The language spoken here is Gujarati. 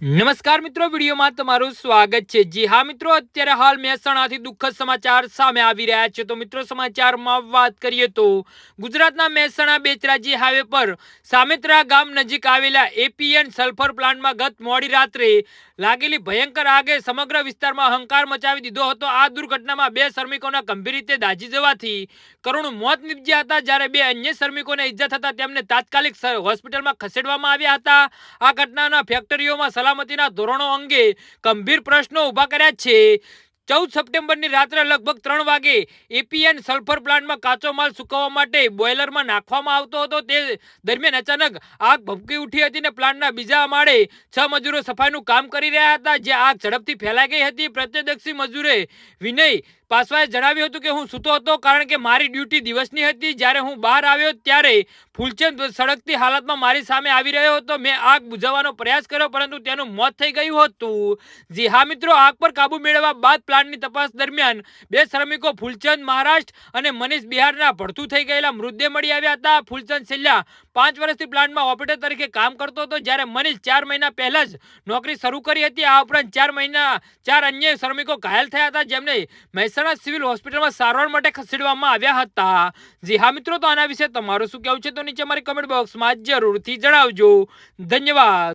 નમસ્કાર મિત્રો, વિડીયોમાં તમારું સ્વાગત છે. જી હા મિત્રો, અત્યારે હાલ મહેસાણાથી દુઃખદ સમાચાર સામે આવી રહ્યા છે. તો મિત્રો, સમાચારમાં વાત કરીએ તો ગુજરાતના મહેસાણા બેચરાજી હાઈવે પર સામેત્રા ગામ નજીક આવેલા એપીએન સલ્ફર પ્લાન્ટમાં ગત મોડી રાત્રે લાગેલી ભયંકર આગે સમગ્ર વિસ્તારમાં હંકાર મચાવી દીધો હતો. આ દુર્ઘટનામાં બે શ્રમિકોના ગંભીર રીતે દાઝી જવાથી કરુણ મોત નીપજ્યા હતા. જ્યારે બે અન્ય શ્રમિકોને ઈજા થતા તેમને તાત્કાલિક હોસ્પિટલમાં ખસેડવામાં આવ્યા હતા. આ ઘટનાના ફેક્ટરીઓમાં સલામતીના ધોરણો અંગે ગંભીર પ્રશ્નો ઊભા કર્યા છે. ચૌદ સપ્ટેમ્બરની રાત્રે લગભગ ત્રણ વાગે એપીએન સલ્ફર પ્લાન્ટમાં કાચો માલ સુકવવા માટે બોઇલરમાં નાખવામાં આવતો હતો. તે દરમિયાન અચાનક આગ ભભકી ઉઠી હતી અને પ્લાન્ટના બીજા માળે છ મજૂરો સફાઈનું કામ કરી રહ્યા હતા. જે આગ ઝડપથી ફેલાઈ ગઈ હતી. પ્રત્યદક્ષી મજૂરે વિનય પાસવાએ જણાવ્યું હતું કે હું સૂતો હતો કારણ કે મારી ડ્યુટી દિવસની હતી. જ્યારે હું બહાર આવ્યો ત્યારે ફૂલચંદ સળગતી હાલતમાં મારી સામે આવી રહ્યો હતો. મેં આગ બુઝાવવાનો પ્રયાસ કર્યો, પરંતુ તેનું મોત થઈ ગયું હતું. જી હા મિત્રો, આગ પર કાબુ મેળવવા બાદ પ્લાન્ટની તપાસ દરમિયાન બે શ્રમિકો ફૂલચંદ મહારાષ્ટ્ર અને મનીષ બિહારના ભડથું થઈ ગયેલા મૃતદેહ મળી આવ્યા હતા. ફૂલચંદ છેલ્લા પાંચ વર્ષથી પ્લાન્ટમાં ઓપરેટર તરીકે કામ કરતો હતો, જ્યારે મનીષ ચાર મહિના પહેલા જ નોકરી શરૂ કરી હતી. આ ઉપરાંત ચાર મહિના, ચાર અન્ય શ્રમિકો ઘાયલ થયા હતા, જેમને મહેસાણા સિવિલ હોસ્પિટલમાં સારવાર માટે ખસેડવામાં આવ્યા હતા. જી હા મિત્રો, તો આના વિશે તમારું શું કહેવું છે? તો નીચે મારી કમેન્ટ બોક્સમાં જરૂરથી જણાવજો. ધન્યવાદ.